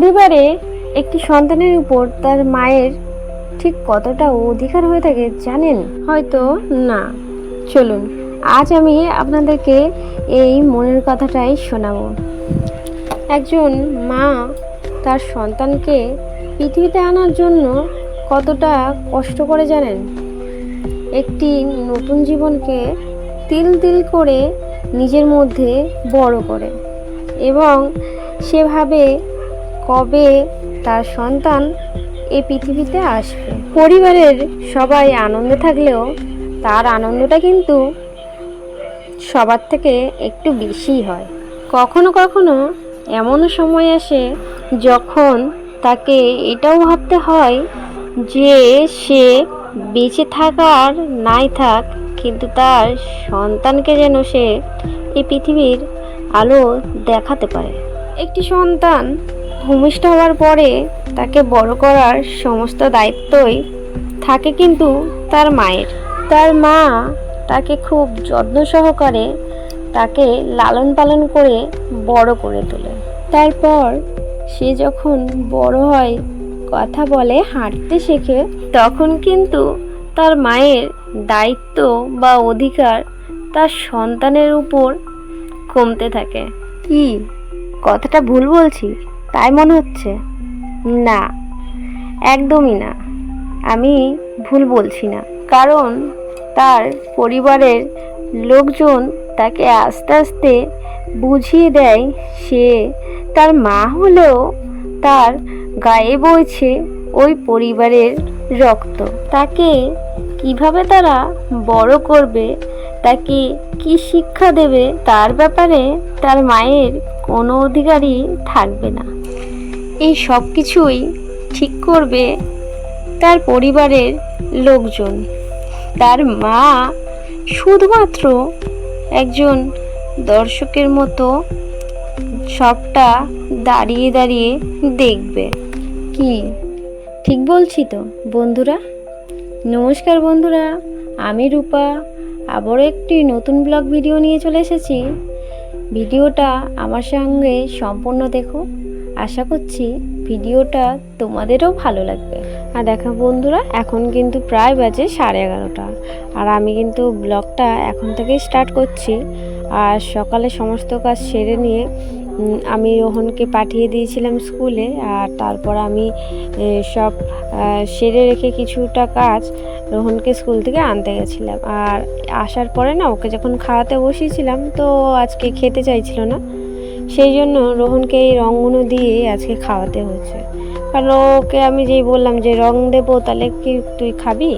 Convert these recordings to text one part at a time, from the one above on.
পরিবারে একটি সন্তানের উপর তার মায়ের ঠিক কতটা অধিকার হয়ে থাকে জানেন? হয়তো না। চলুন, আজ আমি আপনাদেরকে এই মনের কথাটাই শোনাব। একজন মা তার সন্তানকে পৃথিবীতে আনার জন্য কতটা কষ্ট করে জানেন? একটি নতুন জীবনকে তিল তিল করে নিজের মধ্যে বড় করে এবং সেভাবে কবে তার সন্তান এই পৃথিবীতে আসবে? পরিবারের সবাই আনন্দে থাকলেও তার আনন্দটা কিন্তু সবার থেকে একটু বেশি হয়। কখনো কখনো এমন সময় আসে যখন তাকে এটাও ভাবতে হয় যে সে বেঁচে থাকার নাই থাক, কিন্তু তার সন্তানকে যেন সে এই পৃথিবীর আলো দেখাতে পারে। একটি সন্তান ভূমিষ্ঠ হওয়ার পরে তাকে বড় করার সমস্ত দায়িত্বই থাকে কিন্তু তার মায়ের। তার মা তাকে খুব যত্ন সহকারে তাকে লালন পালন করে বড় করে তোলে। তারপর সে যখন বড় হয়, কথা বলে, হাঁটতে শেখে, তখন কিন্তু তার মায়ের দায়িত্ব বা অধিকার তার সন্তানের উপর কমতে থাকে। কি? কথাটা ভুল বলছি। তাই মনে হচ্ছে? না, একদমই না। আমি ভুল বলছি না। কারণ তার পরিবারের লোকজন তাকে আস্তে আস্তে বুঝিয়ে দেয়, সে তার মা হলেও তার গায়ে বইছে ওই পরিবারের রক্ত। তাকে কীভাবে তারা বড় করবে, তাকে কি শিক্ষা দেবে, তার ব্যাপারে তার মায়ের কোনো অধিকারই থাকবে না। এই সব কিছুই ঠিক করবে তার পরিবারের লোকজন। তার মা শুধুমাত্র একজন দর্শকের মতো সবটা দাঁড়িয়ে দাঁড়িয়ে দেখবে। কি? ঠিক বলছি তো, বন্ধুরা? নমস্কার বন্ধুরা, আমি রূপা। আবারও একটি নতুন ব্লগ ভিডিও নিয়ে চলে এসেছি। ভিডিওটা আমার সঙ্গে সম্পূর্ণ দেখো। আশা করছি ভিডিওটা তোমাদেরও ভালো লাগবে। আর দেখো বন্ধুরা, এখন কিন্তু প্রায় বাজে সাড়ে এগারোটা। আর আমি কিন্তু ব্লগটা এখন থেকেই স্টার্ট করছি। আর সকালে সমস্ত কাজ সেরে নিয়ে আমি রোহনকে পাঠিয়ে দিয়েছিলাম স্কুলে। আর তারপর আমি সব সেরে রেখে কিছুটা কাজ রোহনকে স্কুল থেকে আনতে গেছিলাম। আর আসার পরে না, ওকে যখন খাওয়াতে বসিয়েছিলাম, তো আজকে খেতে চাইছিল না। সেই জন্য রোহনকে এই রঙগুলো দিয়ে আজকে খাওয়াতে হচ্ছে কারণ ওকে আমি যেই বললাম যে রং দেবো, তাহলে কি তুই খাবি?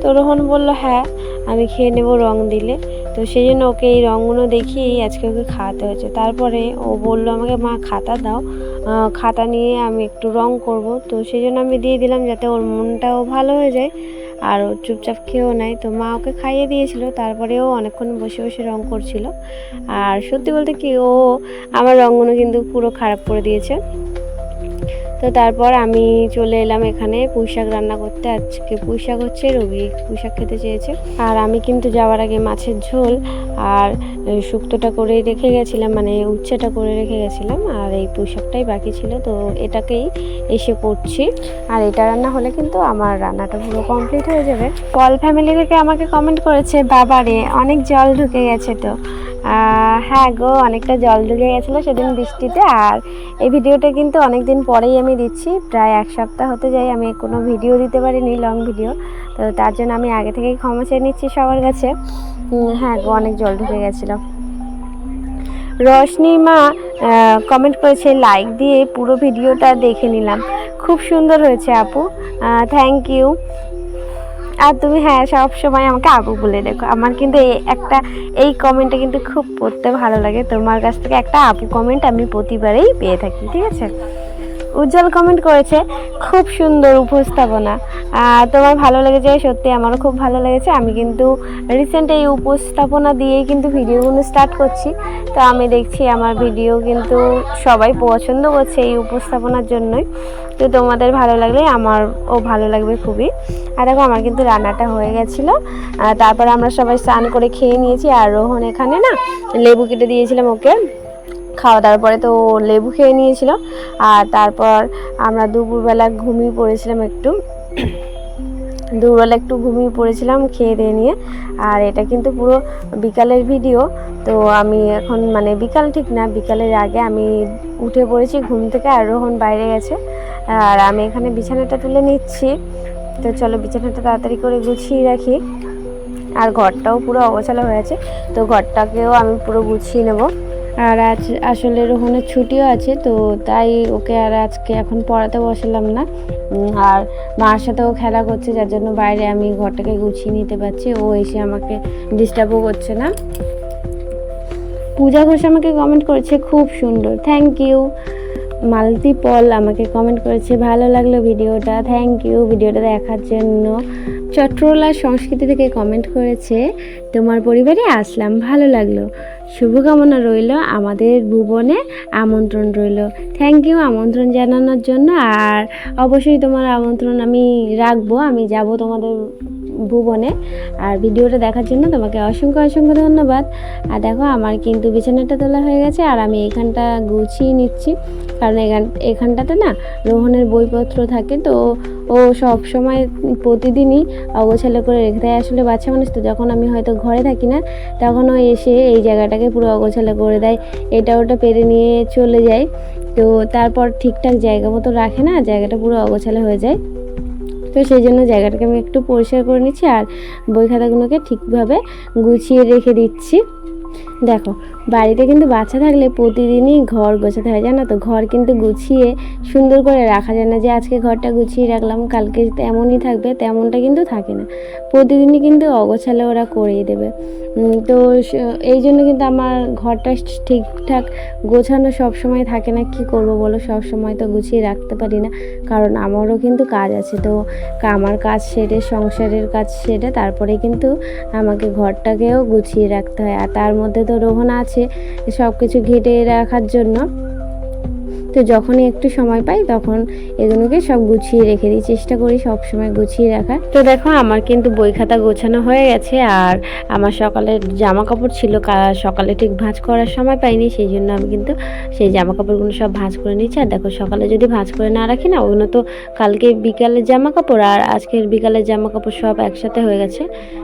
তো রোহন বলল হ্যাঁ আমি খেয়ে নেব রং দিলে। তো সেই জন্য ওকে এই রঙগুলো দেখিয়েই আজকে ওকে খাওয়াতে হয়েছে। তারপরে ও বলল, আমাকে মা খাতা দাও খাতা নিয়ে আমি একটু রং করব। তো সেই জন্য আমি দিয়ে দিলাম যাতে ওর মনটাও ভালো হয়ে যায়। আর ও চুপচাপ খেয়েও নেয় তো মা ওকে খাইয়ে দিয়েছিল, তারপরেও অনেকক্ষণ বসে বসে রং করছিল। আর সত্যি বলতে কি, ও আমার রঙগুলো কিন্তু পুরো খারাপ করে দিয়েছে। তো তারপর আমি চলে এলাম এখানে পুঁইশাক রান্না করতে। আজকে পুঁইশাক হচ্ছে রবি, পুঁইশাক খেতে চেয়েছে। আর আমি কিন্তু যাওয়ার আগে মাছের ঝোল আর শুক্তোটা করে রেখে গেছিলাম মানে উচ্ছেটা করে রেখে গেছিলাম। আর এই পুঁইশাকটাই বাকি ছিল, তো এটাকেই এসে করছি। আর এটা রান্না হলে কিন্তু আমার রান্নাটা পুরো কমপ্লিট হয়ে যাবে। কল ফ্যামিলি থেকে আমাকে কমেন্ট করেছে, বাবারে, অনেক জল ঢুকে গেছে তো। হ্যাঁ গো, অনেকটা জল ঢুকে গেছিল সেদিন বৃষ্টিতে, আর এই ভিডিওটা কিন্তু অনেক দিন পরেই আমি দিচ্ছি, প্রায় এক সপ্তাহ হতে যাই, আমি কোনো ভিডিও দিতে পারিনি লং ভিডিও তো তার জন্য আমি আগে থেকেই ক্ষমা চেয়ে নিচ্ছি সবার কাছে। হ্যাঁ গো, অনেক জল ঢুকে গেছিল। রশনি মা কমেন্ট করেছে লাইক দিয়ে পুরো ভিডিওটা দেখে নিলাম। খুব সুন্দর হয়েছে আপু। থ্যাংক ইউ আর তুমি হ্যাঁ সব সময় আমাকে আবু বলে দেখো। আমার কিন্তু একটা, এই কমেন্টটা কিন্তু খুব পড়তে ভালো লাগে। তোমার কাছ থেকে একটা আবু কমেন্ট আমি প্রতিবারেই পেয়ে থাকি, ঠিক আছে? উজ্জ্বল কমেন্ট করেছে, খুব সুন্দর উপস্থাপনা। তোমার ভালো লেগেছে, সত্যি আমারও খুব ভালো লেগেছে। আমি কিন্তু রিসেন্ট এই উপস্থাপনা দিয়েই কিন্তু ভিডিওগুলো স্টার্ট করছি। তো আমি দেখছি আমার ভিডিও কিন্তু সবাই পছন্দ করছে এই উপস্থাপনার জন্যই। তো তোমাদের ভালো লাগলে আমারও ভালো লাগবে খুবই। আর দেখো, আমার কিন্তু রান্নাটা হয়ে গেছিল। তারপর আমরা সবাই স্নান করে খেয়ে নিয়েছি। আর রোহন এখানে না লেবু কেটে দিয়েছিলাম ওকে। খাওয়া দাওয়ার পরে তো লেবু খেয়ে নিয়েছিল। আর তারপর আমরা দুপুরবেলা ঘুমিয়ে পড়েছিলাম একটু। দুপুরবেলা একটু ঘুমিয়ে পড়েছিলাম খেয়ে দিয়ে নিয়ে। আর এটা কিন্তু পুরো বিকালের ভিডিও। তো আমি এখন মানে বিকাল ঠিক না, বিকালের আগে আমি উঠে পড়েছি ঘুম থেকে আর রোহন বাইরে গেছে। আর আমি এখানে বিছানাটা তুলে নিচ্ছি। তো চলো বিছানাটা তাড়াতাড়ি করে গুছিয়ে রাখি। আর ঘরটাও পুরো অগোছালো হয়েছে তো ঘরটাকেও আমি পুরো গুছিয়ে নেব। আর আজ আসলে রোহনের ছুটিও আছে, তো তাই ওকে আর আজকে এখন পড়াতে বসালাম না। আর মার সাথেও খেলা করছে, যার জন্য বাইরে আমি ঘরটাকে গুছিয়ে নিতে পারছি, ও এসে আমাকে ডিস্টার্বও করছে না। পূজা ঘোষ আমাকে কমেন্ট করেছে, খুব সুন্দর। থ্যাংক ইউ মালতি পল আমাকে কমেন্ট করেছে, ভালো লাগল ভিডিওটা থ্যাংক ইউ ভিডিওটা দেখার জন্য। চট্টলা সংস্কৃতি থেকে কমেন্ট করেছে, তোমার পরিবারে আসলাম, ভালো লাগল। শুভকামনা রইল আমাদের ভুবনে, আমন্ত্রণ রইল। থ্যাংক ইউ আমন্ত্রণ জানানোর জন্য আর অবশ্যই তোমার আমন্ত্রণ আমি রাখব, আমি যাব তোমাদের ভুবনে। আর ভিডিওটা দেখার জন্য তোমাকে অসংখ্য অসংখ্য ধন্যবাদ। আর দেখো, আমার কিন্তু বিছানাটা তোলা হয়ে গেছে, আর আমি এখানটা গুছিয়ে নিচ্ছি। কারণ এখান, এখানটাতে না রোহনের বইপত্র থাকে, তো ও সব সময় প্রতিদিনই অগোছালো করে রেখে দেয়। আসলে বাচ্চা মানুষ তো, যখন আমি হয়তো ঘরে থাকি না, তখন ও এসে এই জায়গাটাকে পুরো অগোছালো করে দেয়। এটা ওটা পেরে নিয়ে চলে যায়। তো তারপর ঠিকঠাক জায়গা মতো রাখে না, জায়গাটা পুরো অগোছালো হয়ে যায়। তো সেই জন্য জায়গাটাকে আমি একটু পরিষ্কার করে নিচ্ছি আর বই খাতাগুলোকে ঠিকভাবে গুছিয়ে রেখে দিচ্ছি। দেখো, বাড়িতে কিন্তু বাচ্চা থাকলে প্রতিদিনই ঘর গোছাতে হয়, জানো তো? ঘর কিন্তু গুছিয়ে সুন্দর করে রাখা যায় না যে আজকে ঘরটা গুছিয়ে রাখলাম, কালকে তেমনই থাকবে, তেমনটা কিন্তু থাকে না। প্রতিদিনই কিন্তু অগোছালে ওরা করেই দেবে। তো এই জন্য কিন্তু আমার ঘরটা ঠিকঠাক গোছানো সব সময় থাকে না। কি করব বলো? সব সময় তো গুছিয়ে রাখতে পারি না। কারণ আমারও কিন্তু কাজ আছে, তো আমার কাজ সেরে, সংসারের কাজ সেরে তারপরে কিন্তু আমাকে ঘরটাকেও গুছিয়ে রাখতে হয়। আর তার মধ্যে তো রোহন আছে সব কিছু ঘেটে রাখার জন্য। তো যখনই একটু সময় পাই তখন এগুলোকে সব গুছিয়ে রেখে দিই। চেষ্টা করি সব সময় গুছিয়ে রাখার। তো দেখো আমার কিন্তু বই খাতা গোছানো হয়ে গেছে আর আমার সকালের জামা কাপড় ছিল সকালে ঠিক ভাঁজ করার সময় পাইনি, সেই জন্য আমি কিন্তু সেই জামা কাপড়গুলো সব ভাঁজ করে নিচ্ছি। আর দেখো সকালে যদি ভাঁজ করে না রাখি না, ওগুলো তো কালকে বিকালের জামা কাপড় আর আজকের বিকালের জামা কাপড় সব একসাথে হয়ে গেছে।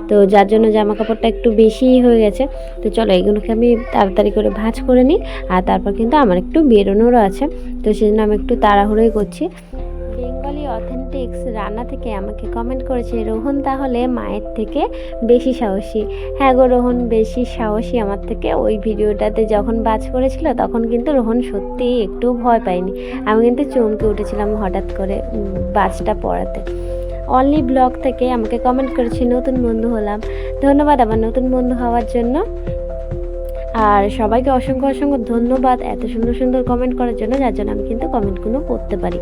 তো যার জন্য জামা কাপড়টা একটু বেশিই হয়ে গেছে। তো চলো এগুলোকে আমি তাড়াতাড়ি করে ভাঁজ করে নিই। আর তারপর কিন্তু আমার একটু বেরোনোরও আছে। তো সেই জন্য আমি একটু তাড়াহুড়োই করছি। বেঙ্গলি অথেন্টিক্স রান্না থেকে আমাকে কমেন্ট করেছে, রোহন তাহলে মায়ের থেকে বেশি সাহসী। হ্যাঁ গো রোহন, বেশি সাহসী আমার থেকে। ওই ভিডিওটাতে যখন বাজ করেছিল তখন কিন্তু রোহন সত্যি একটু ভয় পায়নি। আমি কিন্তু চমকে উঠেছিলাম হঠাৎ করে বাজটা পড়াতে। অনলি ব্লগ থেকে আমাকে কমেন্ট করেছে, নতুন বন্ধু হলাম। ধন্যবাদ আমার নতুন বন্ধু হওয়ার জন্য। আর সবাইকে অসংখ্য অসংখ্য ধন্যবাদ এত সুন্দর সুন্দর কমেন্ট করার জন্য, যার জন্য আমি কিন্তু কমেন্টগুলো করতে পারি।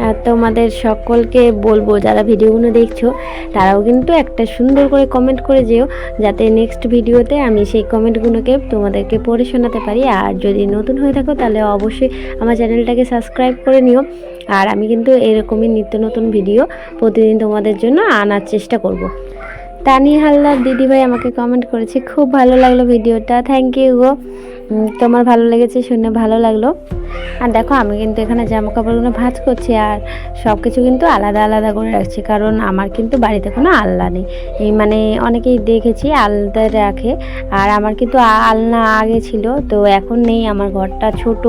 আর তোমাদের সকলকে বলব, যারা ভিডিওগুলো দেখছ, তারাও কিন্তু একটা সুন্দর করে কমেন্ট করে যেও, যাতে নেক্সট ভিডিওতে আমি সেই কমেন্টগুলোকে তোমাদেরকে পড়ে শোনাতে পারি। আর যদি নতুন হয়ে থাকো, তাহলে অবশ্যই আমার চ্যানেলটাকে সাবস্ক্রাইব করে নিও। আর আমি কিন্তু এরকমই নিত্য নতুন ভিডিও প্রতিদিন তোমাদের জন্য আনার চেষ্টা করব। তানি হালদার দিদিভাই আমাকে কমেন্ট করেছে। খুব ভালো লাগল ভিডিওটা। থ্যাংক ইউ গো। তোমার ভালো লেগেছে, শুনে ভালো লাগল। আর দেখো, আমি কিন্তু এখানে জামা কাপড়গুলো ভাঁজ করছি আর সব কিছু কিন্তু আলাদা আলাদা করে রাখছি, কারণ আমার কিন্তু বাড়িতে কোনো আলনা নেই। এই মানে অনেকেই দেখেছি আলদা রাখে, আর আমার কিন্তু আলনা আগে ছিল, তো এখন নেই, আমার ঘরটা ছোট।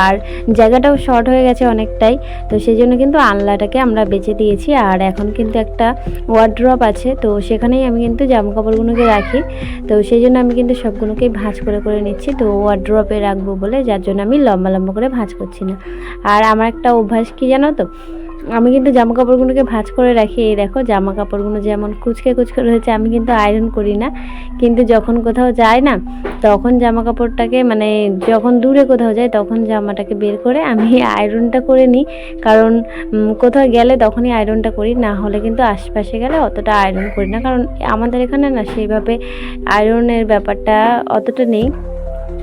আর জায়গাটাও শর্ট হয়ে গেছে অনেকটাই, তো সেই জন্য কিন্তু আলনাটাকে আমরা বেঁচে দিয়েছি। আর এখন কিন্তু একটা ওয়ার্ড্রপ আছে, তো সেখানেই আমি কিন্তু জামা কাপড়গুলোকে রাখি। তো সেই জন্য আমি কিন্তু সবগুলোকেই ভাঁজ করে করে নিচ্ছি। তো ওয়ার্ড্রপে রাখব বলে, যার জন্য আমি লম্বা লম্বা করে ভাঁজ করছি না। আর আমার একটা অভ্যাস কি জানো তো? আমি কিন্তু জামা কাপড়গুলোকে ভাঁজ করে রাখি। এই দেখো জামা কাপড়গুলো যেমন কুচকে কুচকে রয়েছে, আমি কিন্তু আয়রন করি না। কিন্তু যখন কোথাও যাই না, তখন জামা কাপড়টাকে মানে যখন দূরে কোথাও যাই তখন জামাটাকে বের করে আমি আয়রনটা করে নিই। কারণ কোথাও গেলে তখনই আয়রনটা করি, না হলে কিন্তু আশপাশে গেলে অতটা আয়রন করি না। কারণ আমাদের এখানে না সেইভাবে আয়রনের ব্যাপারটা অতটা নেই।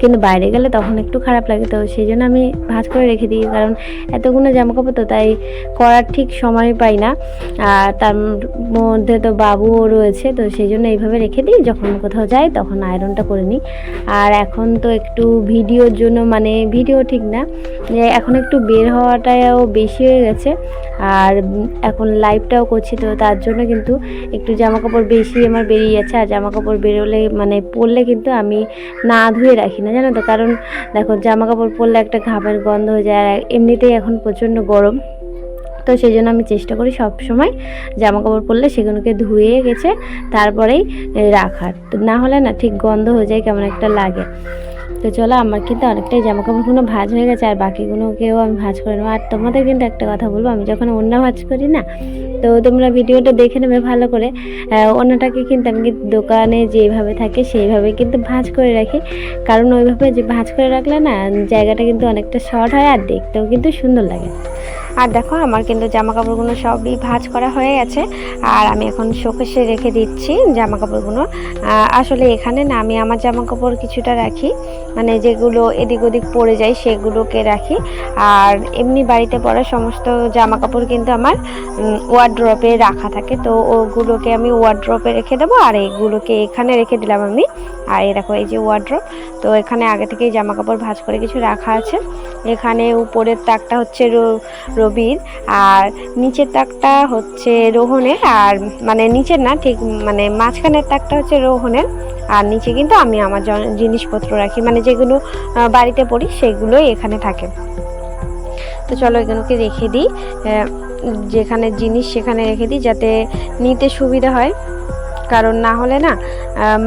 কিন্তু বাইরে গেলে তখন একটু খারাপ লাগে, তো সেই জন্য আমি ভাঁজ করে রেখে দিই। কারণ এতগুলো জামা কাপড় তো তাই করার ঠিক সময় পাই না। আর তার মধ্যে তো বাবুও রয়েছে, তো সেই জন্য এইভাবে রেখে দিই। যখন কোথাও যাই তখন আয়রনটা করে নিই। আর এখন তো একটু ভিডিওর জন্য মানে ভিডিও ঠিক না, যে এখন একটু বের হওয়াটাও বেশি হয়ে গেছে। আর এখন লাইভটাও করছি, তো তার জন্য কিন্তু একটু জামা কাপড় বেশি আমার বেরিয়ে যাচ্ছে। আর জামা কাপড় বেরোলে মানে পরলে কিন্তু আমি না ধুয়ে রাখি না। জানো তো? কারণ দেখো জামা কাপড় পরলে একটা ঘামের গন্ধ হয়ে যায়, আর এমনিতেই এখন প্রচণ্ড গরম। তো সেই জন্য আমি চেষ্টা করি সব সময় জামা কাপড় পরলে সেগুলোকে ধুয়ে গেছে, তারপরেই রাখার। না হলে না ঠিক গন্ধ হয়ে যায়, কেমন একটা লাগে। তো চলো, আমার কিন্তু অনেকটাই জামা কাপড়গুলো ভাজ হয়ে গেছে, আর বাকিগুলোকেও আমি ভাজ করে নেব। আর তোমাদের কিন্তু একটা কথা বলব, আমি যখন অন্য ভাজ করি না, তো তোমরা ভিডিওটা দেখে নেবে ভালো করে। অন্যটাকে কিন্তু আমি কিন্তু দোকানে যেভাবে থাকে সেইভাবে কিন্তু ভাজ করে রাখি। কারণ ওইভাবে যে ভাজ করে রাখলে না, জায়গাটা কিন্তু অনেকটা শর্ট হয় আর দেখতেও কিন্তু সুন্দর লাগে। আর দেখো আমার কিন্তু জামা কাপড়গুলো সবই ভাঁজ করা হয়ে গেছে। আর আমি এখন শোকেশে রেখে দিচ্ছি জামা কাপড়গুলো আসলে এখানে না আমি আমার জামা কাপড় কিছুটা রাখি। মানে যেগুলো এদিক ওদিক পড়ে যায় সেগুলোকে রাখি। আর এমনি বাড়িতে পরা সমস্ত জামা কাপড় কিন্তু আমার ওয়ার্ড্রপে রাখা থাকে। তো ওগুলোকে আমি ওয়ার্ড্রপে রেখে দেবো আর এগুলোকে এখানে রেখে দিলাম আমি। আর দেখো এই যে ওয়ার্ড্রপ তো এখানে আগে থেকেই জামা কাপড় ভাঁজ করে কিছু রাখা আছে। এখানে উপরের তাকটা হচ্ছে র- রবির আর নিচের তাকটা হচ্ছে রোহনের, আর মানে নিচের না, ঠিক মানে মাঝখানের তাকটা হচ্ছে রোহনের, আর নিচে কিন্তু আমি আমার জিনিসপত্র রাখি মানে যেগুলো বাড়িতে পড়ি সেগুলোই এখানে থাকে। তো চলো এগুলোকে রেখে দিই যেখানে জিনিস সেখানে রেখে দিই যাতে নিতে সুবিধা হয়। কারণ না হলে না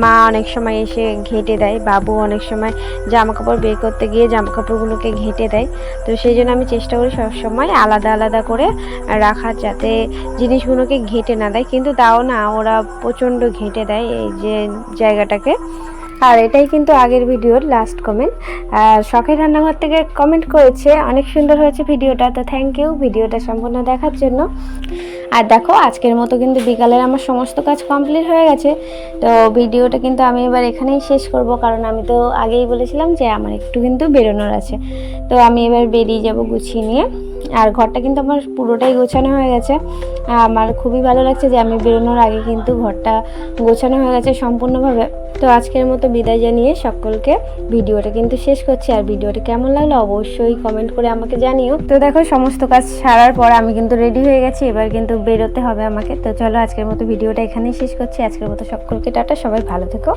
মা অনেক সময় এসে ঘেঁটে দেয়, বাবু অনেক সময় জামা কাপড় বের করতে গিয়ে জামা কাপড়গুলোকে ঘেঁটে দেয়। তো সেই জন্য আমি চেষ্টা করি সবসময় আলাদা আলাদা করে রাখার যাতে জিনিসগুলোকে ঘেঁটে না দেয়। কিন্তু তাও না, ওরা প্রচণ্ড ঘেঁটে দেয় এই যে জায়গাটাকে। আর এটাই কিন্তু আগের ভিডিওর লাস্ট কমেন্ট আর শখের রান্নাঘর থেকে কমেন্ট করেছে, অনেক সুন্দর হয়েছে ভিডিওটা। তো থ্যাংক ইউ ভিডিওটা সম্পূর্ণ দেখার জন্য। আর দেখো, আজকের মতো কিন্তু বিকালের আমার সমস্ত কাজ কমপ্লিট হয়ে গেছে। তো ভিডিওটা কিন্তু আমি এবার এখানেই শেষ করব, কারণ আমি তো আগেই বলেছিলাম যে আমার একটু কিন্তু বেরোনোর আছে। তো আমি এবার বেরিয়ে যাব গুছিয়ে নিয়ে। আর ঘরটা কিন্তু আমার পুরোটাই গোছানো হয়ে গেছে। আমার খুবই ভালো লাগছে যে আমি বেরোনোর আগে কিন্তু ঘরটা গোছানো হয়ে গেছে সম্পূর্ণভাবে। তো আজকের মতো বিদায় জানিয়ে সকলকে ভিডিওটা কিন্তু শেষ করছি। আর ভিডিওটা কেমন লাগল অবশ্যই কমেন্ট করে আমাকে জানিও। তো দেখো, সমস্ত কাজ সারার পর আমি কিন্তু রেডি হয়ে গেছি। এবার কিন্তু বেরোতে হবে আমাকে। তো চলো আজকের মতো ভিডিওটা এখানেই শেষ করছি। আজকের মতো সকলকে টাটা, সবাই ভালো থেকো।